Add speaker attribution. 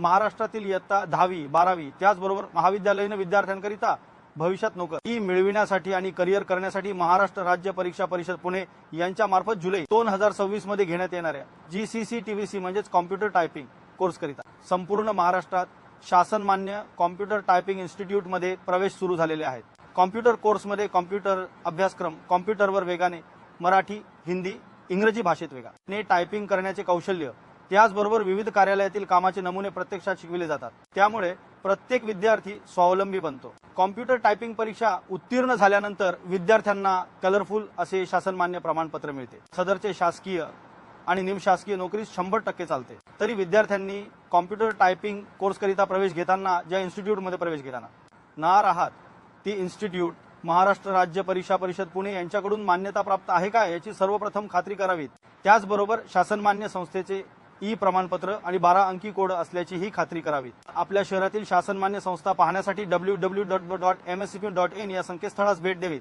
Speaker 1: महाराष्ट्रातील इयत्ता दहावी बारावी त्याचबरोबर महाविद्यालयीन विद्यार्थ्यांकरिता भविष्यात नोकरी. मिळविण्यासाठी आणि करिअर करण्यासाठी महाराष्ट्र राज्य परीक्षा परिषद पुणे यांच्या मार्फत जुलै दोन हजार सव्वीसमध्ये घेण्यात येणाऱ्या जीसीसी टीव्हीसी म्हणजेच कॉम्प्युटर टायपिंग कोर्स करिता. संपूर्ण महाराष्ट्रात शासनमान्य कॉम्प्युटर टायपिंग इन्स्टिट्यूटमध्ये प्रवेश सुरू झालेले आहेत. कॉम्प्युटर कोर्समध्ये कॉम्प्युटर अभ्यासक्रम कॉम्प्युटरवर वेगाने मराठी हिंदी इंग्रजी भाषेत वेगा. ने टायपिंग करण्याचे कौशल्य त्याचबरोबर विविध कार्यालयातील कामाचे नमुने प्रत्यक्षात शिकविले जातात. त्यामुळे प्रत्येक विद्यार्थी स्वावलंबी बनतो. कॉम्प्युटर टायपिंग परीक्षा उत्तीर्ण झाल्यानंतर विद्यार्थ्यांना कलरफुल असे शासनमान्य प्रमाणपत्र मिळते. सदरचे शासकीय आणि निमशासकीय नोकरी शंभर टक्के चालते. तरी विद्यार्थ्यांनी कॉम्प्युटर टायपिंग कोर्सकरिता प्रवेश घेताना ज्या इन्स्टिट्यूटमध्ये प्रवेश घेताना. नार आहात. ती इन्स्टिट्यूट महाराष्ट्र राज्य परीक्षा परिषद पुणे यांच्याकडून मान्यता प्राप्त आहे का याची सर्वप्रथम खात्री करावी त्याचबरोबर शासनमान्य संस्थेचे ई प्रमाणपत्र आणि बारा अंकी कोड असल्याची ही खात्री करावी. आपल्या शहरातील शासनमान्य संस्था पाहण्यासाठी W W dot dot M S C P dot in या संकेतस्थळास भेट द्यावी.